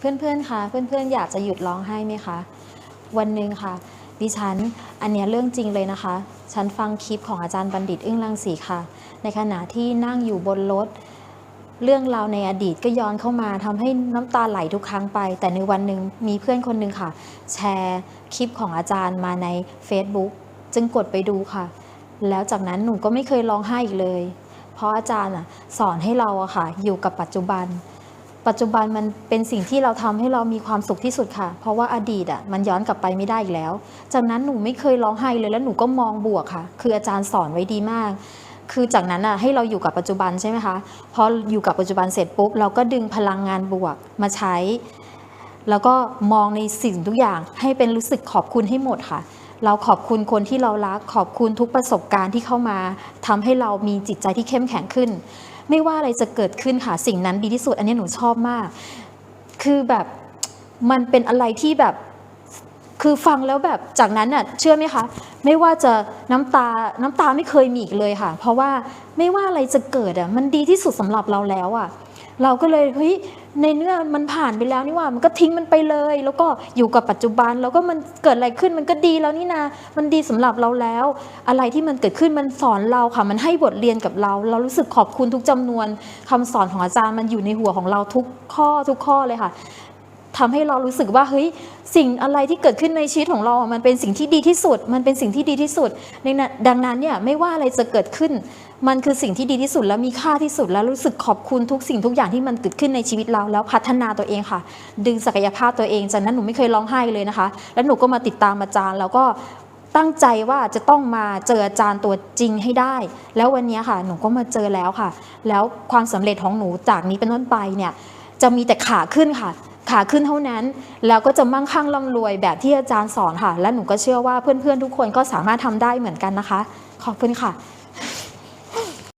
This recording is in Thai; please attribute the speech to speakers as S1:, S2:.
S1: เพื่อนๆคะเพื่อนๆ อยากจะหยุดร้องไห้ไหมคะ วันหนึ่งค่ะ ดิฉันอันเนี้ยเรื่องจริงเลยนะคะ ฉันฟังคลิปของอาจารย์บัณฑิตอึ้งรังสีค่ะ ในขณะที่นั่งอยู่บนรถเรื่องราวในอดีตก็ย้อนเข้ามาทำให้น้ำตาไหลทุกครั้งไป แต่ในวันหนึ่งมีเพื่อนคนหนึ่งค่ะ แชร์คลิปของอาจารย์มาใน Facebook จึงกดไปดูค่ะ แล้วจากนั้นหนูก็ไม่เคยร้องไห้อีกเลย เพราะอาจารย์อะสอนให้เราอะค่ะ อยู่กับปัจจุบัน ปัจจุบันมันเป็นสิ่งที่เราทำให้เรามีความสุขที่สุดค่ะ เพราะว่าอดีตอะมันย้อนกลับไปไม่ได้อีกแล้ว จากนั้นหนูไม่เคยร้องไห้เลยแล้วหนูก็มองบวกค่ะ คืออาจารย์สอนไว้ดีมาก คือจากนั้นอะให้เราอยู่กับปัจจุบันใช่ไหมคะพออยู่กับปัจจุบันเสร็จปุ๊บเราก็ดึงพลังงานบวกมาใช้ แล้วก็มองในสิ่งทุกอย่างให้เป็นรู้สึกขอบคุณให้หมดค่ะ เราขอบคุณคนที่เรารักขอบคุณทุกประสบการณ์ที่เข้ามาทำให้เรามีจิตใจที่เข้มแข็งขึ้น ไม่ว่าอะไรจะเกิดขึ้นค่ะสิ่งนั้นดีที่สุด อันนี้หนูชอบมาก คือแบบมันเป็นอะไรที่แบบคือฟังแล้วแบบจากนั้นน่ะเชื่อไหมคะไม่ว่าจะน้ำตาน้ำตาไม่เคยมีอีกเลยค่ะ เพราะว่าไม่ว่าอะไรจะเกิดอะมันดีที่สุดสำหรับเราแล้วอะ เราก็เลยเฮ้ยในเนื้อมันผ่านไปแล้วนี่ว่ามันก็ทิ้งมันไปเลย แล้วก็อยู่กับปัจจุบัน แล้วก็มันเกิดอะไรขึ้นมันก็ดีแล้วนี่นา มันดีสำหรับเราแล้ว อะไรที่มันเกิดขึ้นมันสอนเราค่ะ มันให้บทเรียนกับเรา เรารู้สึกขอบคุณทุกจำนวนคำสอนของอาจารย์มันอยู่ในหัวของเราทุกข้อทุกข้อเลยค่ะทำให้เรารู้สึกว่าเฮ้ยสิ่งอะไรที่เกิดขึ้นในชีวิตของเราอะมันเป็นสิ่งที่ดีที่สุด มันเป็นสิ่งที่ดีที่สุดในนั้นดังนั้นเนี่ยไม่ว่าอะไรจะเกิดขึ้น มันคือสิ่งที่ดีที่สุดและมีค่าที่สุด แล้วรู้สึกขอบคุณทุกสิ่งทุกอย่างที่มันเกิดขึ้นในชีวิตเรา แล้วพัฒนาตัวเองค่ะ ดึงศักยภาพตัวเองจากนั้นหนูไม่เคยร้องไห้เลยนะคะ แล้วหนูก็มาติดตามอาจารย์ แล้วก็ตั้งใจว่าจะต้องมาเจออาจารย์ตัวจริงให้ได้ แล้ววันนี้ค่ะ หนูก็มาเจอแล้วค่ะ แล้วความสำเร็จของหนูจากนี้เป็นต้นไปเนี่ยจะมีแต่ขาขึ้นค่ะขาขึ้นเท่านั้น แล้วก็จะมั่งคั่งร่ำรวยแบบที่อาจารย์สอนค่ะ และหนูก็เชื่อว่าเพื่อนๆทุกคนก็สามารถทำได้เหมือนกันนะคะ ขอบคุณค่ะ